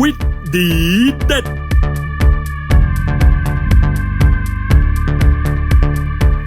วิทย์ดีเด็ด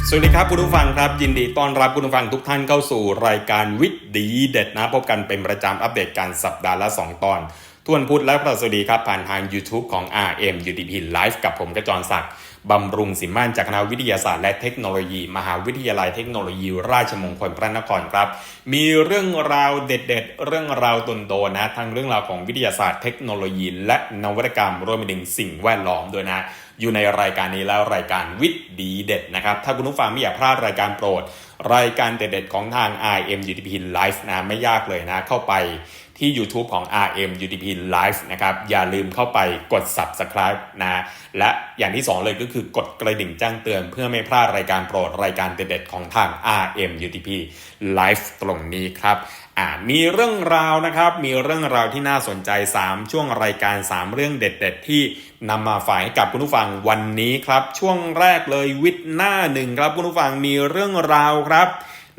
สวัสดีครับคุณผู้ฟังครับ ยินดีต้อนรับคุณผู้ฟังทุกท่านเข้าสู่รายการวิทย์ดีเด็ดนะพบกันเป็นประจำอัปเดตการสัปดาห์ละ 2 ตอนทวนพุธและพระสวัสดีครับ ผ่านทาง YouTube ของ RM UDP Live กับผมกระจรศักดิ์ บำรุงสิมานจากคณะวิทยาศาสตร์และเทคโนโลยี มหาวิทยาลัยเทคโนโลยี ราชมงคลพระนครครับ มีเรื่องราวเด็ด ๆ เรื่องราวตนโดนนะทั้งเรื่องราวของวิทยาศาสตร์เทคโนโลยี และนวัตกรรมรวมไปถึงสิ่งแวดล้อมด้วยนะอยู่ในรายการนี้แล้วรายการวิทย์ดีเด็ดนะครับถ้าคุณผู้ฟังไม่อยากพลาดรายการโปรด รายการเด็ดๆของทาง RM UDP Live นะไม่ยากเลยนะเข้าไป ที่ YouTube ของ RM UDP Live นะครับ อย่าลืมเข้าไปกด Subscribe นะ และอย่างที่ 2 เลยก็คือกดกระดิ่งแจ้งเตือน เพื่อไม่พลาดรายการโปรดรายการเด็ดๆของทาง RM UDP Live ตรงนี้ครับอ่ามีเรื่องราวนะครับ มีเรื่องราวที่น่าสนใจ 3 ช่วงรายการ 3 เรื่องเด็ด ๆ ที่นำมาฝากให้กับคุณผู้ฟังวันนี้ครับ ช่วงแรกเลยวิทย์หน้าหนึ่งครับคุณผู้ฟังมีเรื่องราวครับ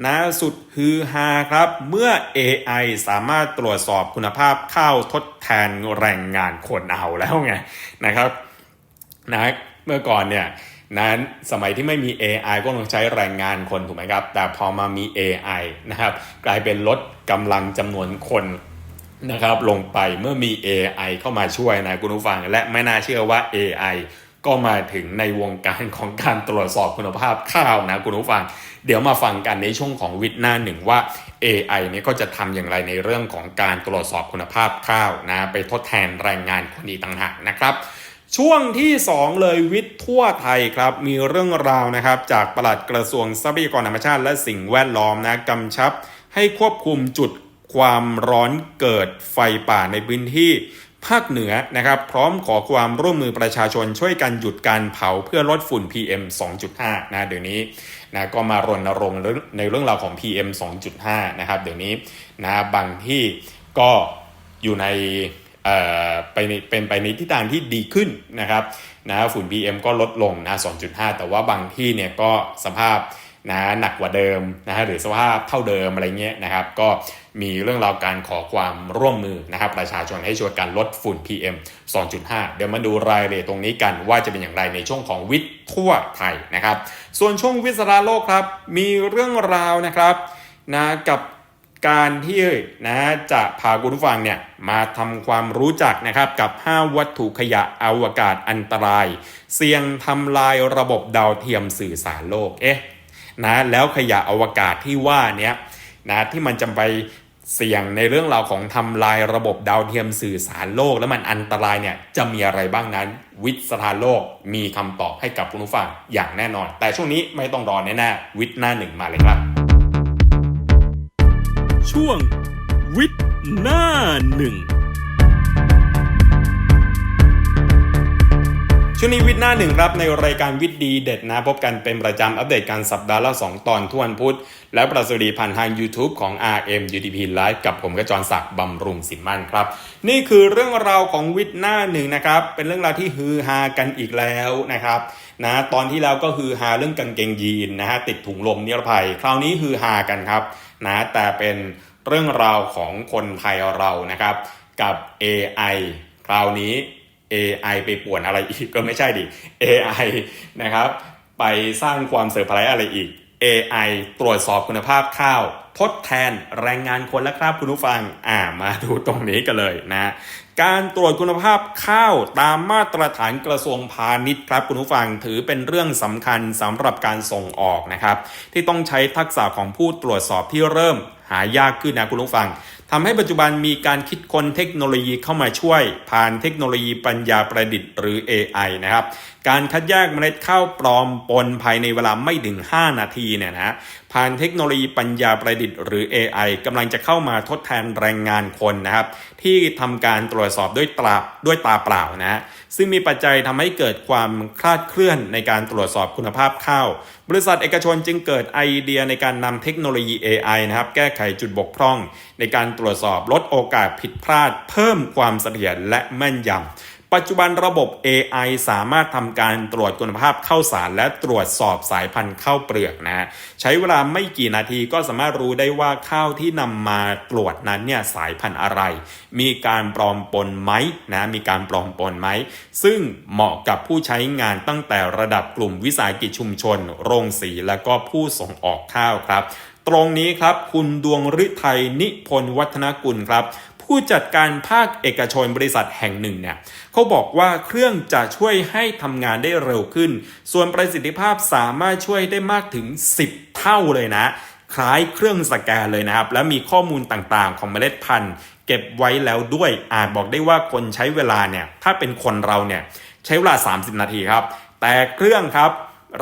นะสุดฮือฮาครับ เมื่อ AI สามารถตรวจสอบคุณภาพข้าวทดแทนแรงงานคนเอาแล้วไงนะครับนะเมื่อก่อนเนี่ยนั้นสมัยที่ไม่มี AI ก็ต้องใช้แรงงานคนถูกไหมครับ แต่พอมามี AI นะครับ กลายเป็นลดกำลังจำนวนคนนะครับ ลงไปเมื่อมี AI เข้ามาช่วยนะคุณผู้ฟัง และไม่น่าเชื่อว่า AI ก็มาถึงในวงการของการตรวจสอบคุณภาพข้าวนะคุณผู้ฟัง เดี๋ยวมาฟังกันในช่วงของวิทย์หน้าหนึ่งว่า AI เนี่ยก็จะทำอย่างไรในเรื่องของการตรวจสอบคุณภาพข้าวนะไปทดแทนแรงงานคนอีกต่างหากนะครับช่วงที่ 2 เลยวิทย์ทั่วไทยครับ มีเรื่องราวนะครับจากปลัดกระทรวงทรัพยากรธรรมชาติและสิ่งแวดล้อมนะกำชับ ให้ควบคุมจุดความร้อนเกิดไฟป่าในพื้นที่ ภาคเหนือนะครับพร้อมขอความร่วมมือประชาชนช่วยกันหยุดการเผาเพื่อลดฝุ่น PM 2.5 นะเดี๋ยวนี้นะก็มารณรงค์ในเรื่องราวของ PM 2.5 นะครับเดี๋ยวนี้นะบางที่ก็อยู่ในเอ่อไปในเป็นไปในทิศทางที่ดีขึ้นนะครับนะฝุ่น PM ก็ลดลงนะ 2.5 แต่ว่าบางที่เนี่ยก็สภาพ นะหนักกว่าเดิมนะฮะหรือสภาพเท่าเดิมอะไรเงี้ยนะครับ ก็มีเรื่องราวการขอความร่วมมือนะครับ ประชาชนให้ช่วยกันลดฝุ่น PM 2.5 เดี๋ยวมาดูรายละเอียดตรงนี้กันว่าจะเป็นอย่างไรในช่วงของวิทย์ทั่วไทยนะครับ ส่วนช่วงวิสราโลกครับ มีเรื่องราวนะครับนะกับการที่นะจะพาคุณผู้ฟังเนี่ยมาทำความรู้จักนะครับกับ 5 วัตถุขยะอวกาศอันตราย เสี่ยงทำลายระบบดาวเทียมสื่อสารโลก เอ๊ะ นะแล้วขยะอวกาศที่ว่าเนี้ยนะที่มันจะไปเสี่ยงในเรื่องราวของทำลายระบบดาวเทียมสื่อสารโลก แล้วมันอันตรายเนี่ยจะมีอะไรบ้างนั้น วิทย์สถานโลกมีคำตอบให้กับคุณผู้ฟังอย่างแน่นอน แต่ช่วงนี้ไม่ต้องรอแน่ๆวิทย์หน้าหนึ่งมาเลยครับ ช่วงวิทย์หน้าหนึ่ง ช่วงนี้วิทย์หน้าหนึ่งครับในรายการวิทย์ดีเด็ดนะพบกันเป็นประจำอัปเดตการสัปดาห์ละ 2 ตอนทุกวันพุธ และประสดีผ่านทาง YouTube ของ RM UDP Live กับผมกระจรศักดิ์บำรุงสิมมั่นครับ นี่คือเรื่องราวของวิทย์หน้าหนึ่งนะครับ เป็นเรื่องราวที่ฮือฮากันอีกแล้วนะครับนะตอนที่แล้วก็ฮือฮาเรื่องกางเกงยีนนะฮะติดถุงลมนิรภัย คราวนี้ฮือฮากันครับนะแต่เป็นเรื่องราวของคนไทยเรานะครับกับ AI คราวนี้ AI ไปป่วนอะไรอีกก็ไม่ใช่ดิ AI นะครับไปสร้างความเซอร์ไพรส์อะไรอีก AI ตรวจสอบคุณภาพข้าวทดแทนแรงงานคนแล้วครับคุณผู้ฟัง อ่ามาดูตรงนี้กันเลยนะการตรวจคุณภาพข้าวตามมาตรฐานกระทรวงพาณิชย์ครับคุณผู้ฟังถือเป็นเรื่องสำคัญสำหรับการส่งออกนะครับ ที่ต้องใช้ทักษะของผู้ตรวจสอบที่เริ่มหายากขึ้นนะคุณผู้ฟัง ทำให้ปัจจุบันมีการคิดค้นเทคโนโลยีเข้ามาช่วย ผ่านเทคโนโลยีปัญญาประดิษฐ์หรือ AI นะครับ การคัดแยกเมล็ดข้าวปลอมปนภายในเวลาไม่ถึง 5 นาทีเนี่ยนะ ผ่านเทคโนโลยีปัญญาประดิษฐ์หรือ AI กำลังจะเข้ามาทดแทนแรงงานคนนะครับที่ทำการตรวจสอบด้วยตาด้วยตาเปล่านะซึ่งมีปัจจัยทำให้เกิดความคลาดเคลื่อนในการตรวจสอบคุณภาพข้าวบริษัทเอกชนจึงเกิดไอเดียในการนำเทคโนโลยี AI นะครับแก้ไขจุดบกพร่อง ในการตรวจสอบลดโอกาสผิดพลาด เพิ่มความเสถียรและแม่นยำ ปัจจุบันระบบ AI สามารถทำการตรวจคุณภาพข้าวสาร และตรวจสอบสายพันธุ์ข้าวเปลือกนะฮะใช้เวลาไม่กี่นาทีก็สามารถรู้ได้ว่าข้าวที่นำมาตรวจนั้นเนี่ยสายพันธุ์อะไร มีการปลอมปนไหมนะมีการปลอมปนไหม ซึ่งเหมาะกับผู้ใช้งานตั้งแต่ระดับกลุ่มวิสาหกิจชุมชน โรงสีและก็ผู้ส่งออกข้าวครับ ตรงนี้ครับคุณดวงฤทัยนิพนธ์วัฒนกุลครับ ผู้จัดการภาคเอกชนบริษัทแห่งหนึ่งเนี่ยเขาบอกว่าเครื่องจะช่วยให้ทำงานได้เร็วขึ้น ส่วนประสิทธิภาพสามารถช่วยได้มากถึง 10 เท่าเลยนะ คล้ายเครื่องสแกนเลยนะครับ และมีข้อมูลต่างๆ ของเมล็ดพันธุ์ เก็บไว้แล้วด้วยอาจบอกได้ว่าคนใช้เวลาเนี่ยถ้าเป็นคนเราเนี่ยใช้เวลา 30 นาทีครับ แต่เครื่องครับ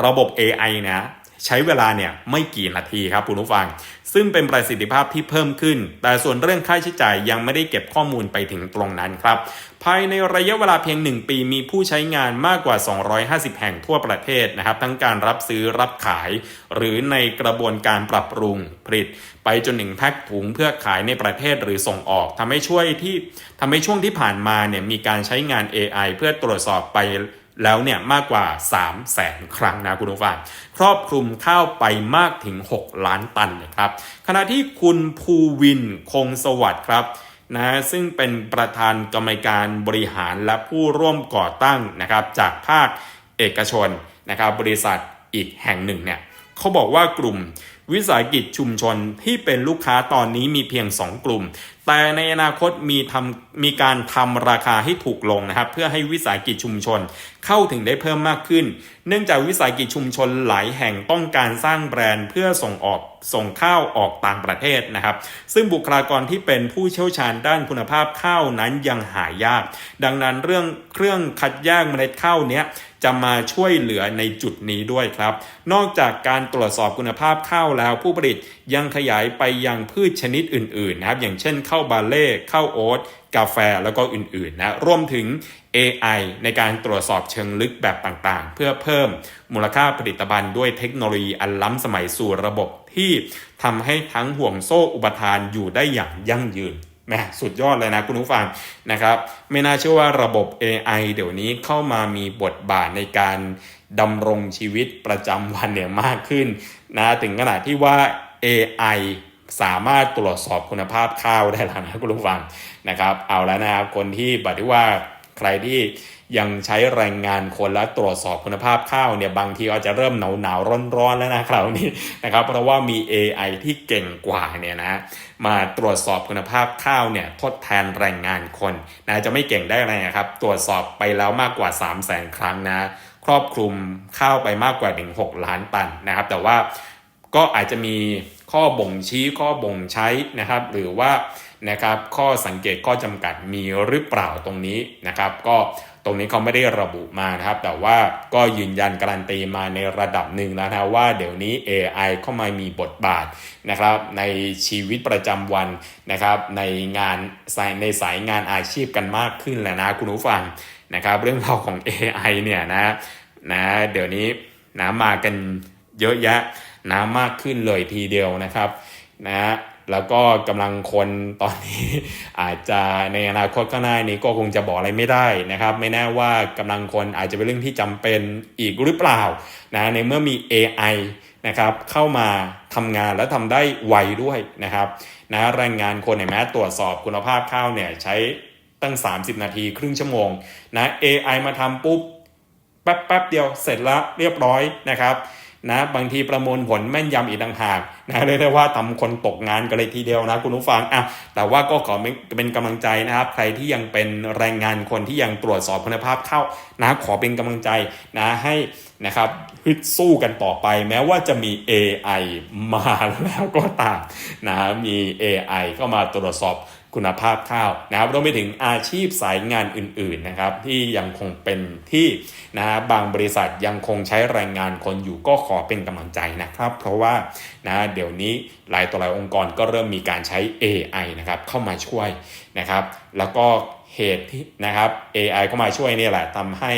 ระบบ AI นะ ใช้เวลาเนี่ยไม่กี่นาทีครับคุณผู้ฟัง ซึ่งเป็นประสิทธิภาพที่เพิ่มขึ้น แต่ส่วนเรื่องค่าใช้จ่ายยังไม่ได้เก็บข้อมูลไปถึงตรงนั้นครับภายในระยะเวลาเพียง 1 ปีมีผู้ใช้งานมากกว่า 250 แห่งทั่วประเทศนะครับ ทั้งการรับซื้อรับขาย หรือในกระบวนการปรับปรุงผลิต ไปจนถึงแพ็คถุงเพื่อขายในประเทศหรือส่งออกทำให้ช่วยที่ทำให้ช่วงที่ผ่านมาเนี่ยมีการใช้งาน AI เพื่อตรวจสอบไป แล้วเนี่ยมากกว่า 3 0 0แสนครั้งนะคุณผู้ฟังครอบคลุมข้าวไปมากถึง 6 ล้านตันเลยครับขณะที่คุณภูวินคงสวัสดิ์ครับนะซึ่งเป็นประธานกรรมการบริหารและผู้ร่วมก่อตั้งนะครับจากภาคเอกชนนะครับบริษัทอีกแห่งหนึ่งเนี่ยเขาบอกว่ากลุ่มวิสาหกิจชุมชนที่เป็นลูกค้าตอนนี้มีเพียง 2 กลุ่ม แต่ในอนาคตมีทำมีการทำราคาให้ถูกลงนะครับ เพื่อให้วิสาหกิจชุมชนเข้าถึงได้เพิ่มมากขึ้น เนื่องจากวิสาหกิจชุมชนหลายแห่งต้องการสร้างแบรนด์เพื่อส่งออกส่งข้าวออกต่างประเทศนะครับ ซึ่งบุคลากรที่เป็นผู้เชี่ยวชาญด้านคุณภาพข้าวนั้นยังหายาก ดังนั้นเรื่องเครื่องคัดแยกเมล็ดข้าวเนี้ยจะมาช่วยเหลือในจุดนี้ด้วยครับ นอกจากการตรวจสอบคุณภาพข้าวแล้วผู้ผลิต ยังขยายไปยังพืชชนิดอื่นๆนะครับอย่างเช่นข้าวบาเล่ข้าวโอ๊ตกาแฟแล้วก็อื่นๆนะรวมถึง AI ในการตรวจสอบเชิงลึกแบบต่างๆ เพื่อเพิ่มมูลค่าผลิตภัณฑ์ด้วยเทคโนโลยีอันล้ำสมัยสู่ระบบที่ทำให้ทั้งห่วงโซ่อุปทานอยู่ได้อย่างยั่งยืนแมสุดยอดเลยนะคุณผู้ฟังนะครับไม่น่าเชื่อว่าระบบ AI เดี๋ยวนี้เข้ามามีบทบาทในการดำรงชีวิตประจำวันเนี่ยมากขึ้นนะถึงขนาดที่ว่า AI สามารถตรวจสอบคุณภาพข้าวได้แล้วนะคุณผู้ฟังนะครับ เอาแล้วนะครับคนที่บอกที่ว่าใครที่ยังใช้แรงงานคนและตรวจสอบคุณภาพข้าวเนี่ยบางทีอาจจะเริ่มหนาวหนาวร้อนร้อนๆแล้วนะคราวนี้นะครับ เพราะว่ามี AI ที่เก่งกว่าเนี่ยนะมาตรวจสอบคุณภาพข้าวเนี่ยทดแทนแรงงานคนนะจะไม่เก่งได้ไงครับ ตรวจสอบไปแล้วมากกว่า 3 0 0แสนครั้งนะครอบคลุมข้าวไปมากกว่าถึง6ล้านตันนะครับ แต่ว่า ก็อาจจะมีข้อบ่งชี้ข้อบ่งใช้นะครับ หรือว่านะครับข้อสังเกตข้อจำกัดมีหรือเปล่าตรงนี้นะครับ ก็ตรงนี้เขาไม่ได้ระบุมานะครับ แต่ว่าก็ยืนยันการันตีมาในระดับหนึ่งแล้วนะว่าเดี๋ยวนี้ AI เข้ามามีบทบาทนะครับในชีวิตประจำวันนะครับในงานในสายงานอาชีพกันมากขึ้นแล้วนะคุณผู้ฟังนะครับเรื่องราวของ AI เนี่ยนะนะเดี๋ยวนี้นะมากันเยอะแยะ นะมากขึ้นเลยทีเดียวนะครับนะแล้วก็กำลังคนตอนนี้ อาจจะในอนาคตข้างหน้านี้ก็คงจะบอกอะไรไม่ได้นะครับ ไม่แน่ว่ากำลังคนอาจจะเป็นเรื่องที่จำเป็นอีกหรือเปล่านะในเมื่อมี AI นะครับเข้ามาทำงานและทำได้ไวด้วยนะครับนะแรงงานคนเนี่ยแม้ตรวจสอบคุณภาพข้าวเนี่ยใช้ตั้ง 30 นาทีครึ่งชั่วโมงนะ AI มาทำปุ๊บแป๊บแป๊บเดียวเสร็จแล้วเรียบร้อยนะครับ นะบางทีประมวลผลแม่นยำอีกต่างหากนะเรียกได้ว่าทำคนตกงานกันเลยทีเดียวนะคุณผู้ฟังอะแต่ว่าก็ขอเป็นกำลังใจนะครับ ใครที่ยังเป็นแรงงานคนที่ยังตรวจสอบคุณภาพเข้านะขอเป็นกำลังใจนะให้นะครับฮึดสู้กันต่อไป แม้ว่าจะมี AI มาแล้วก็ตามนะมี AI ก็มาตรวจสอบ คุณภาพข้าวนะครับรวมไปถึงอาชีพสายงานอื่นๆนะครับที่ยังคงเป็นที่นะบางบริษัทยังคงใช้แรงงานคนอยู่ก็ขอเป็นกำลังใจนะครับ เพราะว่านะเดี๋ยวนี้หลายต่อหลายองค์กรก็เริ่มมีการใช้ AI นะครับเข้ามาช่วยนะครับ แล้วก็เหตุที่นะครับ AI เข้ามาช่วยนี่แหละทำให้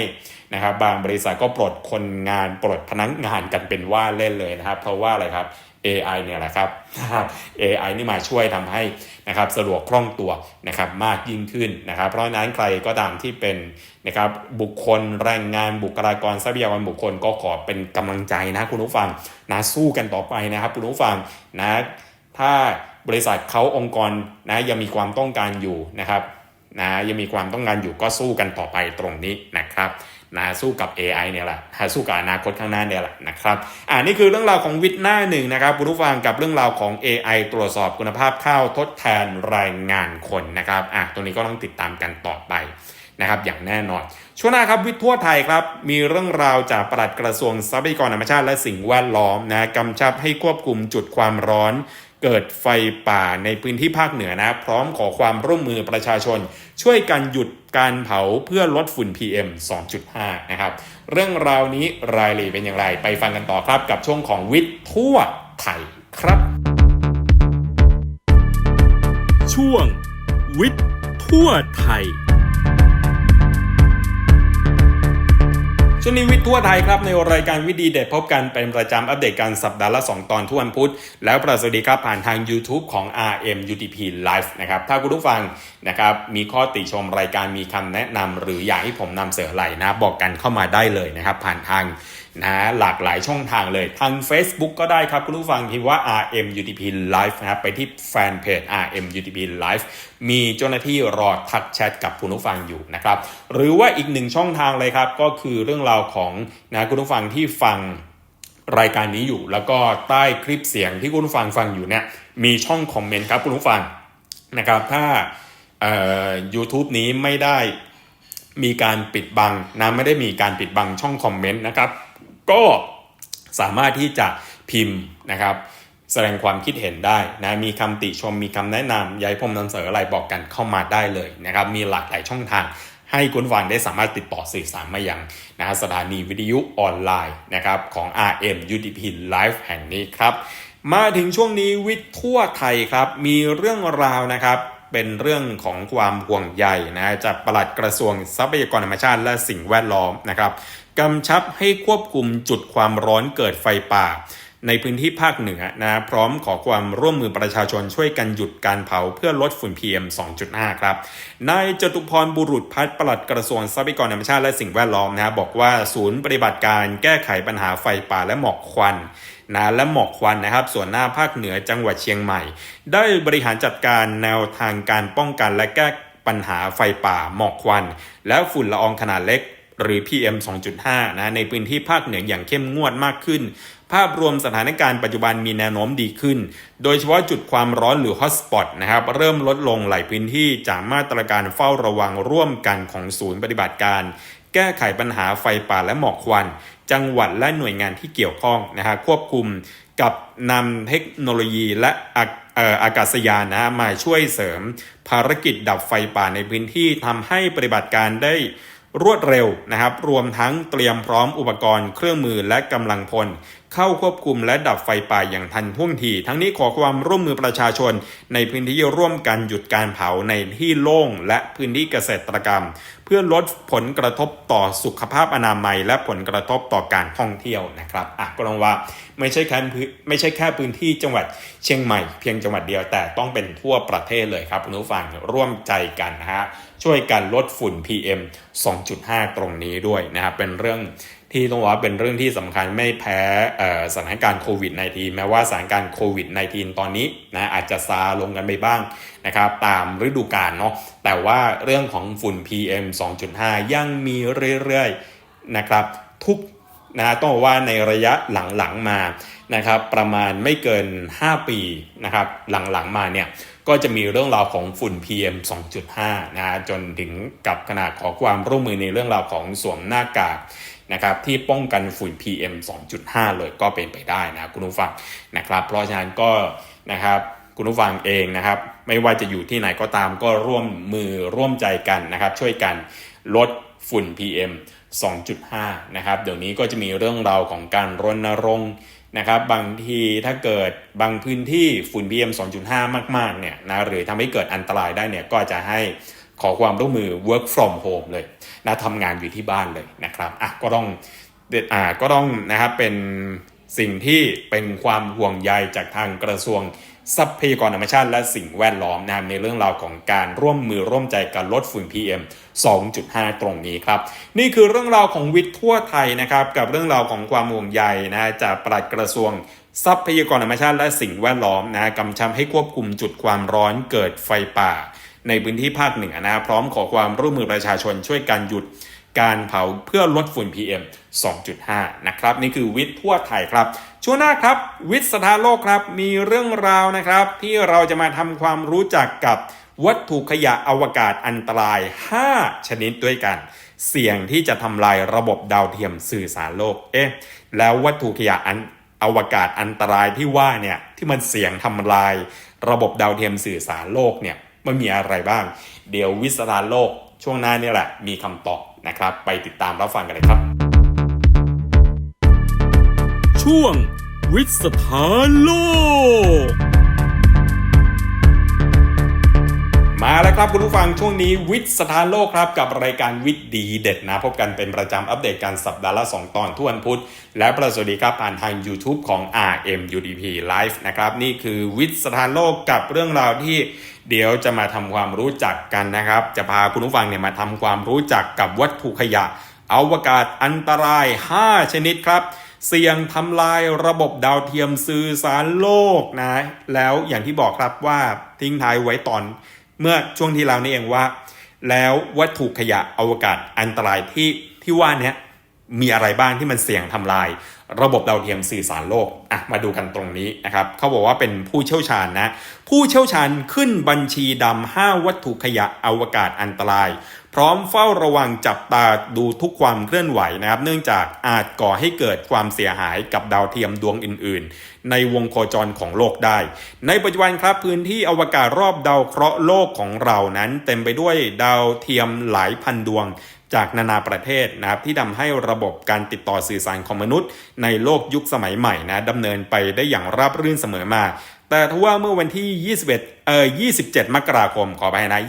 นะครับบางบริษัทก็ปลดคนงานปลดพนักงานกันเป็นว่าเล่นเลยนะครับ เพราะว่าอะไรครับ AI เนี่ยแหละครับ AI นี่มาช่วยทำให้นะครับสะดวกคล่องตัวนะครับมากยิ่งขึ้นนะครับ เพราะฉะนั้นใครก็ตามที่เป็นนะครับบุคคลแรงงานบุคลากรทรัพยากรบุคคลก็ขอเป็นกำลังใจนะคุณผู้ฟังนะสู้กันต่อไปนะครับคุณผู้ฟังนะถ้าบริษัทเขาองค์กรนะยังมีความต้องการอยู่นะครับนะยังมีความต้องการอยู่ก็สู้กันต่อไปตรงนี้นะครับ นะสู้กับ AI เนี่ยแหละสู้กับอนาคตข้างหน้าเนี่ยแหละนะครับอ่านี่คือเรื่องราวของวิทย์หน้าหนึ่งนะครับคุณผู้ฟังกับเรื่องราวของ AI ตรวจสอบคุณภาพข้าวทดแทนแรงงานคนนะครับอะตรงนี้ก็ต้องติดตามกันต่อไปนะครับอย่างแน่นอน ช่วงหน้าครับวิทย์ทั่วไทยครับ มีเรื่องราวจากปลัดกระทรวงทรัพยากรธรรมชาติและสิ่งแวดล้อมนะกำชับให้ควบคุมจุดความร้อนเกิดไฟป่าในพื้นที่ภาคเหนือนะ พร้อมขอความร่วมมือประชาชน ช่วยกันหยุด การเผาเพื่อลดฝุ่น PM 2.5 นะครับ เรื่องราวนี้รายละเอียดเป็นอย่างไร ไปฟังกันต่อครับกับช่วงของวิทย์ทั่วไทยครับ ช่วงวิทย์ทั่วไทยช่วงนี้วิทย์ทั่วไทยครับ ในรายการวิดีเด็ดพบกันเป็นประจำอัปเดตการสัปดาห์ละ 2 ตอนทุกวันพุธ แล้วประสวัสดีครับผ่านทาง YouTube ของ RM UTP Live นะครับ ถ้าคุณผู้ฟังนะครับ มีข้อติชมรายการมีคำแนะนำหรืออยากให้ผมนำเสนออะไรนะ บอกกันเข้ามาได้เลยนะครับ ผ่านทางนะหลากหลายช่องทางเลยทาง Facebook ก็ได้ครับ คุณผู้ฟังพิมพ์ว่า RM UTP Live นะครับไปที่แฟนเพจ RM UTP Live มีเจ้าหน้าที่รอทักแชทกับคุณผู้ฟังอยู่นะครับ หรือว่าอีกหนึ่งช่องทางเลยครับ ก็คือเรื่องราวของนะคุณผู้ฟังที่ฟังรายการนี้อยู่ แล้วก็ใต้คลิปเสียงที่คุณผู้ฟังฟังอยู่เนี่ยมีช่องคอมเมนต์ครับคุณผู้ฟังนะครับ ถ้า เอ่อ YouTube นี้ไม่ได้มีการปิดบังนะไม่ได้มีการปิดบังช่องคอมเมนต์นะครับ ก็สามารถที่จะพิมพ์นะครับ แสดงความคิดเห็นได้นะมีคำติชมมีคำแนะนำยายผมนำเสนออะไรบอกกันเข้ามาได้เลยนะครับ มีหลากหลายช่องทางให้คุณฟังได้สามารถติดต่อสื่อสารมายังนะสถานีวิทยุออนไลน์นะครับของ RM UDP Live แห่งนี้ครับ มาถึงช่วงนี้วิทย์ทั่วไทยครับ มีเรื่องราวนะครับ เป็นเรื่องของความห่วงใยนะจากปลัดกระทรวงทรัพยากรธรรมชาติและสิ่งแวดล้อมนะครับกำชับให้ควบคุมจุดความร้อนเกิดไฟป่า ในพื้นที่ภาคเหนือนะพร้อมขอความร่วมมือประชาชนช่วยกันหยุดการเผาเพื่อลดฝุ่น PM 2.5 ครับนายจตุพรบุรุษพัฒน์ปลัดกระทรวงทรัพยากรธรรมชาติและสิ่งแวดล้อมนะบอกว่าศูนย์ปฏิบัติการแก้ไขปัญหาไฟป่าและหมอกควัน นะและหมอกควันนะครับ ส่วนหน้าภาคเหนือจังหวัดเชียงใหม่ ได้บริหารจัดการแนวทางการป้องกันและแก้ปัญหาไฟป่าหมอกควัน และฝุ่นละอองขนาดเล็กหรือ PM 2.5 นะในพื้นที่ภาคเหนืออย่างเข้มงวดมากขึ้น ภาพรวมสถานการณ์ปัจจุบันมีแนวโน้มดีขึ้น โดยเฉพาะจุดความร้อนหรือฮอตสปอตนะครับ เริ่มลดลงหลายพื้นที่จากมาตรการเฝ้าระวังร่วมกันของศูนย์ปฏิบัติการ แก้ไขปัญหาไฟป่าและหมอกควัน จังหวัดและหน่วยงานที่เกี่ยวข้องนะฮะควบคุมกับนำเทคโนโลยีและอาอ่อากาศยานนะมาช่วยเสริมภารกิจดับไฟป่าในพื้นที่ทำให้ปฏิบัติการได้ รวดเร็วนะครับ รวมทั้งเตรียมพร้อมอุปกรณ์เครื่องมือและกำลังพล เข้าควบคุมและดับไฟป่าอย่างทันท่วงที ทั้งนี้ขอความร่วมมือประชาชน ในพื้นที่ร่วมกันหยุดการเผาในที่โล่งและพื้นที่เกษตรกรรม เพื่อลดผลกระทบต่อสุขภาพอนามัย และผลกระทบต่อการท่องเที่ยวนะครับอะก็ลองว่าไม่ใช่แค่ไม่ใช่แค่พื้นที่จังหวัดเชียงใหม่เพียงจังหวัดเดียวแต่ต้องเป็นทั่วประเทศเลยครับคุณผู้ฟังร่วมใจกันนะฮะ ช่วยกันลดฝุ่น PM 2.5 ตรงนี้ด้วยนะครับเป็นเรื่องที่ต้องว่าเป็นเรื่องที่สำคัญไม่แพ้สถานการณ์โควิด -19 แม้ว่าสถานการณ์โควิด -19 ตอนนี้นะอาจจะซาลงกันไปบ้างนะครับตามฤดูกาลเนาะแต่ว่าเรื่องของฝุ่น PM 2.5 ยังมีเรื่อยๆนะครับทุกนะต้องว่าในระยะหลังๆมานะครับประมาณไม่เกิน 5 ปีนะครับหลังๆมาเนี่ย ก็จะมีเรื่องราวของฝุ่น PM 2.5 นะจนถึงกับขนาดขอความร่วมมือในเรื่องราวของสวมหน้ากากนะครับที่ป้องกันฝุ่น PM 2.5 เลยก็เป็นไปได้นะคุณผู้ฟังนะครับ เพราะฉะนั้นก็นะครับคุณผู้ฟังเองนะครับ ไม่ว่าจะอยู่ที่ไหนก็ตามก็ร่วมมือร่วมใจกันนะครับ ช่วยกันลดฝุ่น PM 2.5 นะครับ เดี๋ยวนี้ก็จะมีเรื่องราวของการรณรงค์ นะครับบางทีถ้าเกิดบางพื้นที่ฝุ่น PM 2.5 มากๆเนี่ยนะหรือทำให้เกิดอันตรายได้เนี่ยก็จะให้ขอความร่วมมือ work from home เลยนะทำงานอยู่ที่บ้านเลยนะครับอะก็ต้องอ่าก็ต้องนะครับเป็นสิ่งที่เป็นความห่วงใยจากทางกระทรวง ทรัพยากรธรรมชาติและสิ่งแวดล้อมนะครับในเรื่องราวของการร่วมมือร่วมใจกันลดฝุ่น PM 2.5 ตรงนี้ครับ นี่คือเรื่องราวของวิทย์ทั่วไทยนะครับ กับเรื่องราวของความห่วงใยนะจากปลัดกระทรวงทรัพยากรธรรมชาติและสิ่งแวดล้อมนะกำชับให้ควบคุมจุดความร้อนเกิดไฟป่า ในพื้นที่ภาคเหนือนะพร้อมขอความร่วมมือประชาชนช่วยกันหยุด การเผาเพื่อลดฝุ่น PM 2.5 นะครับ นี่คือวิทย์ทั่วไทยครับ ช่วงหน้าครับ วิทย์สถานโลกครับ มีเรื่องราวนะครับ ที่เราจะมาทำความรู้จักกับวัตถุขยะอวกาศอันตราย 5 ชนิดด้วยกัน เสี่ยงที่จะทำลายระบบดาวเทียมสื่อสารโลก เอ๊ะ แล้ววัตถุขยะอันอวกาศอันตรายที่ว่าเนี่ยที่มันเสี่ยงทำลาย ระบบดาวเทียมสื่อสารโลกเนี่ยมันมีอะไรบ้าง เดี๋ยววิสารโลกช่วงหน้านี่แหละมีคำตอบ นะครับ ไปติดตามรับฟังกันเลยครับ ช่วงวิทย์สถานโลก มาแล้วครับคุณผู้ฟังช่วงนี้วิทย์สถานโลกครับกับรายการวิทย์ดีเด็ดนะ พบกันเป็นประจำอัปเดตการสัปดาห์ละ 2 ตอนทุกวันพุธ และประสวัสดีครับผ่านทาง YouTube ของ RMUDP Live นะครับ นี่คือวิทย์สถานโลกกับเรื่องราวที่ เดี๋ยวจะมาทำความรู้จักกันนะครับ จะพาคุณผู้ฟังเนี่ยมาทำความรู้จักกับวัตถุขยะอวกาศอันตราย 5 ชนิดครับ เสี่ยงทำลายระบบดาวเทียมสื่อสารโลกนะ แล้วอย่างที่บอกครับว่าทิ้งท้ายไว้ตอน เมื่อช่วงที่เรานี่เองว่า แล้ววัตถุขยะอวกาศอันตรายที่ที่ว่านี้มีอะไรบ้างที่มันเสี่ยงทำลาย ระบบดาวเทียมสื่อสารโลกอะมาดูกันตรงนี้นะครับเขาบอกว่าเป็นผู้เชี่ยวชาญนะผู้เชี่ยวชาญขึ้นบัญชีดำ5วัตถุขยะอวกาศอันตราย พร้อมเฝ้าระวังจับตาดูทุกความเคลื่อนไหวนะครับ เนื่องจากอาจก่อให้เกิดความเสียหายกับดาวเทียมดวงอื่น ๆ ในวงโคจรของโลกได้ ในปัจจุบันครับพื้นที่อวกาศรอบดาวเคราะห์โลกของเรานั้น เต็มไปด้วยดาวเทียมหลายพันดวง จากนานาประเทศนะครับที่ทำให้ระบบการติดต่อสื่อสารของมนุษย์ ในโลกยุคสมัยใหม่นะดำเนินไปได้อย่างราบรื่นเสมอมา แต่ทว่าเมื่อวันที่ 21 เอ่อ 27 มกราคมขอไปนะ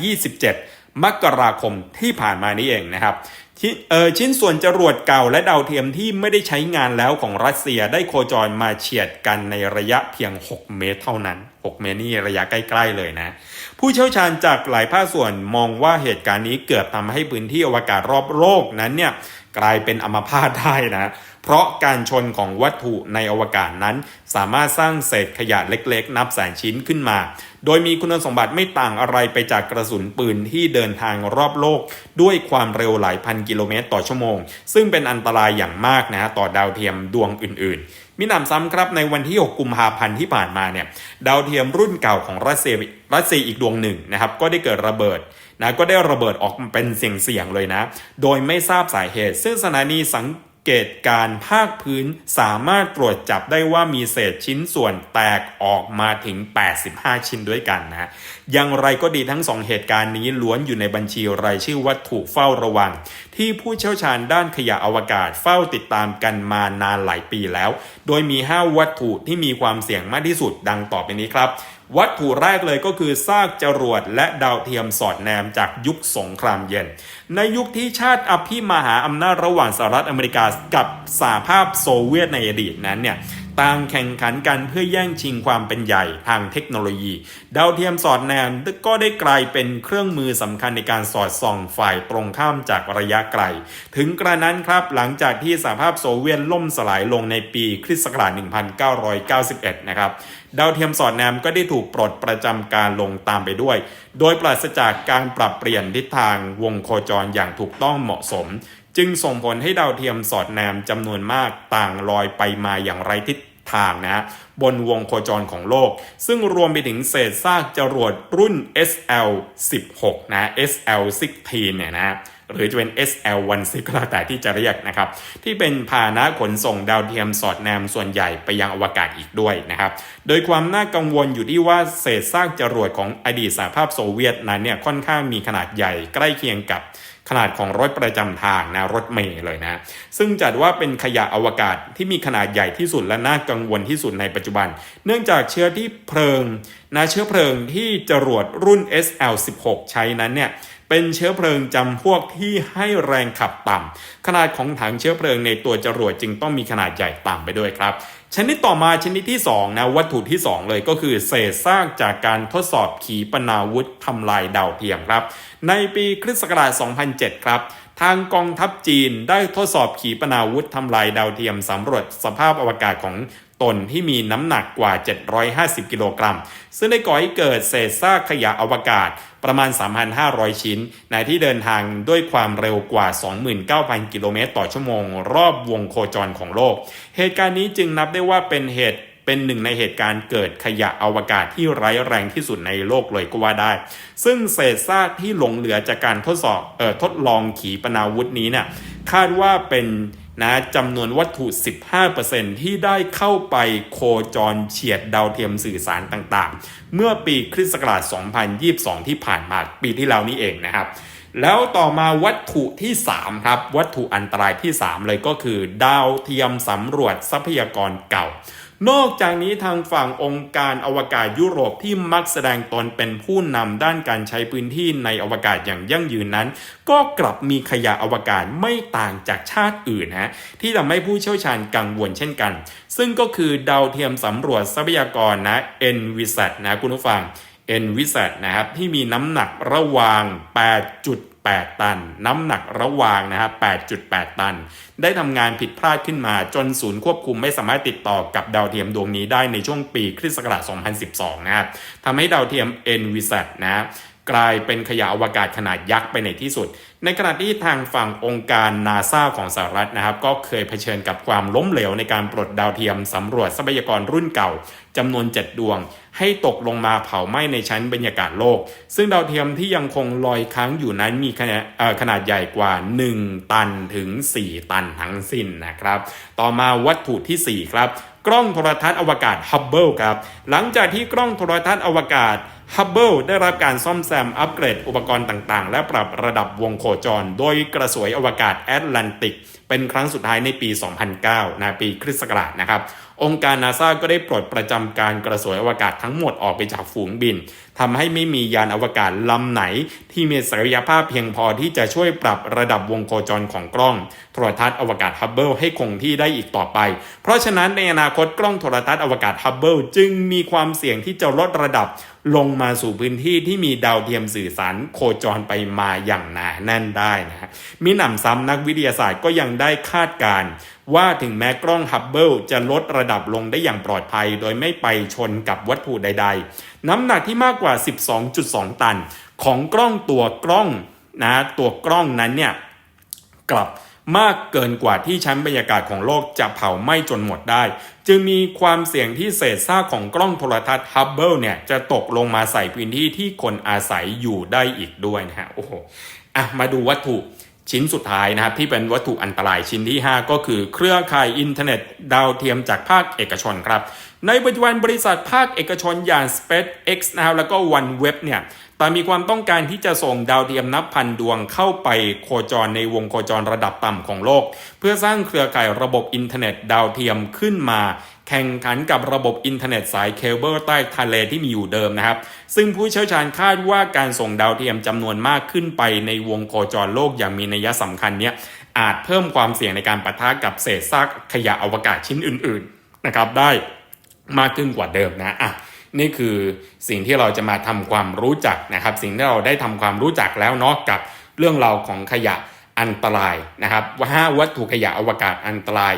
27 มกราคมที่ผ่านมานี้เองนะครับชิ่นชิ้นส่วนจรวดเก่าและดาวเทียมที่ไม่ได้ใช้งานแล้วของรัสเซียได้โคจรมาเฉียดกันในระยะเพียง 6 เมตรเท่านั้น 6 เมตรนี่ระยะใกล้ ๆ เลยนะ ผู้เชี่ยวชาญจากหลายภาคส่วนมองว่าเหตุการณ์นี้เกิดทำให้พื้นที่อวกาศรอบโลกนั้นเนี่ย กลายเป็นอัมพาตได้นะ เพราะการชนของวัตถุในอวกาศนั้น สามารถสร้างเศษขยะเล็กๆ นับแสนชิ้นขึ้นมา โดยมีคุณสมบัติไม่ต่างอะไรไปจากกระสุนปืนที่เดินทางรอบโลก ด้วยความเร็วหลายพันกิโลเมตรต่อชั่วโมง ซึ่งเป็นอันตรายอย่างมากนะต่อดาวเทียมดวงอื่น ๆมิหนำซ้ำครับในวันที่ 6 กุมภาพันธ์ที่ผ่านมาเนี่ยดาวเทียมรุ่นเก่าของรัสเซียรัสเซียอีกดวงหนึ่งนะครับก็ได้เกิดระเบิด นะก็ได้ระเบิดออกมาเป็นเสียงๆเลยนะ โดยไม่ทราบสาเหตุ ซึ่งสถานีสังเกตการภาคพื้นสามารถตรวจจับได้ว่ามีเศษชิ้นส่วนแตกออกมาถึง 85 ชิ้นด้วยกันนะอย่างไรก็ดีทั้งสองเหตุการณ์นี้ล้วนอยู่ในบัญชีรายชื่อวัตถุเฝ้าระวัง ที่ผู้เชี่ยวชาญด้านขยะอวกาศเฝ้าติดตามกันมานานหลายปีแล้ว โดยมี 5 วัตถุที่มีความเสี่ยงมากที่สุดดังต่อไปนี้ครับ วัตถุแรกเลยก็คือซากจรวดและดาวเทียมสอดแนมจากยุคสงครามเย็น ในยุคที่ชาติอภิมหาอำนาจระหว่างสหรัฐอเมริกากับสหภาพโซเวียตในอดีตนั้นเนี่ย ต่างแข่งขันกันเพื่อแย่งชิงความเป็นใหญ่ทางเทคโนโลยี ดาวเทียมสอดแนมก็ได้กลายเป็นเครื่องมือสำคัญในการสอดส่องฝ่ายตรงข้ามจากระยะไกล ถึงกระนั้นครับหลังจากที่สหภาพโซเวียตล่มสลายลงในปีคริสต์ศักราช1991 นะครับดาวเทียมสอดแนมก็ได้ถูกปลดประจำการลงตามไปด้วย โดยปราศจากการปรับเปลี่ยนทิศทางวงโคจรอย่างถูกต้องเหมาะสม จึงส่งผลให้ดาวเทียมสอดแนมจำนวนมากต่างลอยไปมาอย่างไรทิศ ทางนะบนวงโคจรของโลก ซึ่งรวมไปถึงเศษซากจรวดรุ่น SL 16 นะ SL 16 เนี่ยนะหรือจะเป็น SL16 ก็แล้วแต่ที่จะเรียกนะครับ ที่เป็นพาหนะขนส่งดาวเทียมสอดแนมส่วนใหญ่ไปยังอวกาศอีกด้วยนะครับ โดยความน่ากังวลอยู่ที่ว่าเศษซากจรวดของอดีตสหภาพโซเวียตนั้นเนี่ยค่อนข้างมีขนาดใหญ่ใกล้เคียงกับ ขนาดของรถประจำทางนะรถเมล์เลยนะ ซึ่งจัดว่าเป็นขยะอวกาศที่มีขนาดใหญ่ที่สุดและน่ากังวลที่สุดในปัจจุบัน เนื่องจากเชื้อที่เพลิงนะเชื้อเพลิงที่จรวดรุ่น SL16 ใช้นั้นเนี่ยเป็นเชื้อเพลิงจำพวกที่ให้แรงขับต่ำขนาดของถังเชื้อเพลิงในตัวจรวดจึงต้องมีขนาดใหญ่ต่ำไปด้วยครับ ชนิดต่อมาชนิดที่2นะวัตถุที่ 2 เลยก็คือเศษซากจากการทดสอบขีปนาวุธทำลายดาวเทียมครับ ในปีคริสต์ศักราช 2007 ครับ ทางกองทัพจีนได้ทดสอบขีปนาวุธทำลายดาวเทียมสำรวจสภาพอวกาศของ ตนที่มีน้ำหนักกว่า 750 กิโลกรัม ซึ่งได้ก่อให้เกิดเศษซากขยะอวกาศประมาณ 3,500 ชิ้น ในที่เดินทางด้วยความเร็วกว่า 29,000 กิโลเมตรต่อชั่วโมง รอบวงโคจรของโลก เหตุการณ์นี้จึงนับได้ว่าเป็นเหตุเป็นหนึ่งในเหตุการณ์เกิดขยะอวกาศที่ร้ายแรงที่สุดในโลกเลยก็ว่าได้ ซึ่งเศษซากที่หลงเหลือจากการทดสอบเอ่อทดลองขีปนาวุธนี้เนี่ยคาดว่าเป็น นะจำนวนวัตถุ 15%ที่ได้เข้าไปโคจรเฉียดดาวเทียมสื่อสารต่างๆ เมื่อปีคริสต์ศักราช 2022 ที่ผ่านมาปีที่แล้วนี่เองนะครับ แล้วต่อมาวัตถุที่ 3 ครับ วัตถุอันตรายที่ 3 เลยก็คือ ดาวเทียมสำรวจทรัพยากรเก่า นอกจากนี้ทางฝั่งองค์การอวกาศยุโรปที่มักแสดงตนเป็นผู้นำด้านการใช้พื้นที่ในอวกาศอย่างยั่งยืนนั้น ก็กลับมีขยะอวกาศไม่ต่างจากชาติอื่นฮะที่ทำให้ผู้เชี่ยวชาญกังวลเช่นกัน ซึ่งก็คือดาวเทียมสำรวจทรัพยากรนะ n v i s a t นะคุณผู้ฟัง n v i s a t นะครับที่มีน้ำหนักระหว่าง 8 ตัน น้ำหนักระหว่างนะฮะ8.8 ตัน ได้ทำงานผิดพลาดขึ้นมาจนศูนย์ควบคุมไม่สามารถติดต่อกับดาวเทียมดวงนี้ได้ในช่วงปีคริสต์ศักราช 2012 นะครับทำให้ดาวเทียม n v s a t นะกลายเป็นขยะอวกาศขนาดยักษ์ไปในที่สุด ในขณะที่ทางฝั่งองค์การนาซาของสหรัฐนะครับ ก็เคยเผชิญกับความล้มเหลวในการปลดดาวเทียมสำรวจทรัพยากรรุ่นเก่าจำนวน 7 ดวง ให้ตกลงมาเผาไหม้ในชั้นบรรยากาศโลก ซึ่งดาวเทียมที่ยังคงลอยค้างอยู่นั้นมีขนาดเอ่อขนาดใหญ่กว่า 1 ตันถึง 4 ตันทั้งสิ้นนะครับ ต่อมาวัตถุที่ 4 ครับ กล้องโทรทัศน์อวกาศฮับเบิลครับ หลังจากที่กล้องโทรทัศน์อวกาศ ฮับเบิลได้รับการซ่อมแซมอัปเกรดอุปกรณ์ต่างๆ และปรับระดับวงโคจร โดยกระสวยอวกาศแอตแลนติก เป็นครั้งสุดท้ายในปี 2009 นะปีคริสต์ศักราชนะครับ องค์การนาซาก็ได้ปลดประจำการกระสวยอวกาศทั้งหมดออกไปจากฝูงบินทำให้ไม่มียานอวกาศลำไหน ที่มีศักยภาพเพียงพอที่จะช่วยปรับระดับวงโคจรของกล้องโทรทัศน์อวกาศฮับเบิลให้คงที่ได้อีกต่อไป เพราะฉะนั้นในอนาคตกล้องโทรทัศน์อวกาศฮับเบิลจึงมีความเสี่ยงที่จะลดระดับ ลงมาสู่พื้นที่ที่มีดาวเทียมสื่อสารโคจรไปมาอย่างหนาแน่นได้นะฮะมีหนำซ้ำนักวิทยาศาสตร์ก็ยังได้คาดการณ์ว่าถึงแม้กล้องฮับเบิลจะลดระดับลงได้อย่างปลอดภัย โดยไม่ไปชนกับวัตถุใด ๆ น้ำหนักที่มากกว่า 12.2 ตัน ของกล้องตัวกล้องนะตัวกล้องนั้นเนี่ยกลับ มากเกินกว่าที่ชั้นบรรยากาศของโลกจะเผาไหม้จนหมดได้ จึงมีความเสี่ยงที่เศษซากของกล้องโทรทัศน์ฮับเบิลเนี่ยจะตกลงมาใส่พื้นที่ที่คนอาศัยอยู่ได้อีกด้วยนะฮะโอ้โหอะมาดูวัตถุชิ้นสุดท้ายนะครับที่เป็นวัตถุอันตรายชิ้นที่ 5 ก็คือเครือข่ายอินเทอร์เน็ตดาวเทียมจากภาคเอกชนครับ ในปัจจุบันบริษัทภาคเอกชนอย่าง SpaceX นะครับแล้วก็ OneWeb เนี่ย แต่มีความต้องการที่จะส่งดาวเทียมนับพันดวงเข้าไปโคจรในวงโคจรระดับต่ำของโลก เพื่อสร้างเครือข่ายระบบอินเทอร์เน็ตดาวเทียมขึ้นมา แข่งขันกับระบบอินเทอร์เน็ตสายเคเบิลใต้ทะเลที่มีอยู่เดิมนะครับ ซึ่งผู้เชี่ยวชาญคาดว่าการส่งดาวเทียมจำนวนมากขึ้นไปในวงโคจรโลกอย่างมีนัยสำคัญเนี้ยอาจเพิ่มความเสี่ยงในการปะทะกับเศษซากขยะอวกาศชิ้นอื่น ๆ นะครับได้มากขึ้นกว่าเดิมนะอะ นี่คือสิ่งที่เราจะมาทำความรู้จักนะครับ สิ่งที่เราได้ทำความรู้จักแล้วเนาะกับเรื่องราวของขยะอันตรายนะครับว่าห้าวัตถุขยะอวกาศอันตราย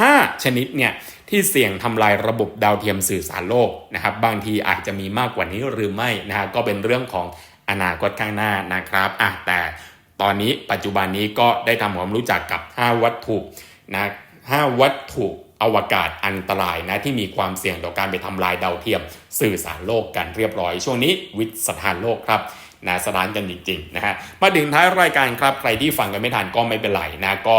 5 ชนิดเนี่ยที่เสี่ยงทำลายระบบดาวเทียมสื่อสารโลกนะครับบางทีอาจจะมีมากกว่านี้หรือไม่นะครับก็เป็นเรื่องของอนาคตข้างหน้านะครับอะแต่ตอนนี้ปัจจุบันนี้ก็ได้ทำความรู้จักกับ 5 วัตถุนะห้าวัตถุ อวกาศอันตรายนะที่มีความเสี่ยงต่อการไปทำลายดาวเทียม สื่อสารโลกกันเรียบร้อย ช่วงนี้วิทย์สถานโลกครับนะสถานกันจริงๆนะฮะมาถึงท้ายรายการครับใครที่ฟังกันไม่ทันก็ไม่เป็นไรนะก็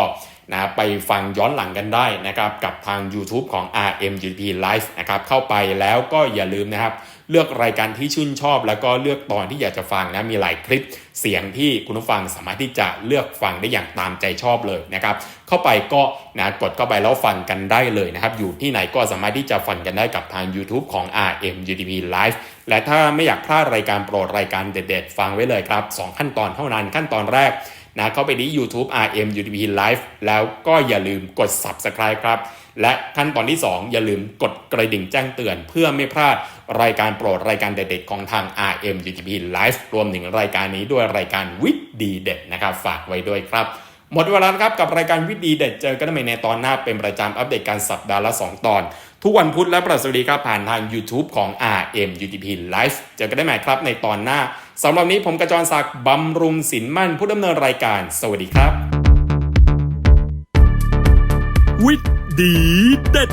นะไปฟังย้อนหลังกันได้นะครับกับทาง YouTube ของ RMGP Live นะครับเข้าไปแล้วก็อย่าลืมนะครับ เลือกรายการที่ชื่นชอบ แล้วก็เลือกตอนที่อยากจะฟังนะมีหลายคลิปเสียงที่คุณผู้ฟังสามารถที่จะเลือกฟังได้อย่างตามใจชอบเลยนะครับเข้าไปก็นะกดเข้าไปแล้วฟังกันได้เลยนะครับอยู่ที่ไหนก็สามารถที่จะฟังกันได้กับทาง YouTube ของ RMGTV Live และถ้าไม่อยากพลาดรายการโปรดรายการเด็ดๆ ฟังไว้เลยครับ 2 ขั้นตอนเท่านั้นขั้นตอนแรกนะเข้าไปที่ YouTube RM UTP Live แล้วก็อย่าลืมกด Subscribe ครับ และขั้นตอนที่ 2 อย่าลืมกดกระดิ่งแจ้งเตือน เพื่อไม่พลาดรายการโปรดรายการเด็ดๆของทาง RM UTP Live รวมถึงรายการนี้ด้วยรายการวิทย์ดีเด็ดนะครับฝากไว้ด้วยครับหมดเวลาครับกับรายการวิดีเด็ดเจอกันใหม่ในตอนหน้าเป็นประจำอัปเดตการสัปดาห์ละ 2 ตอน ทุกวันพุธและประสดีครับผ่านทาง YouTube ของ RM UTP Live เจอกันได้ใหม่ครับในตอนหน้าสำหรับนี้ผมกระจรศักดิ์บำรุงสินมั่นผู้ดำเนินรายการ สวัสดีครับ วิทย์ดีเด็ด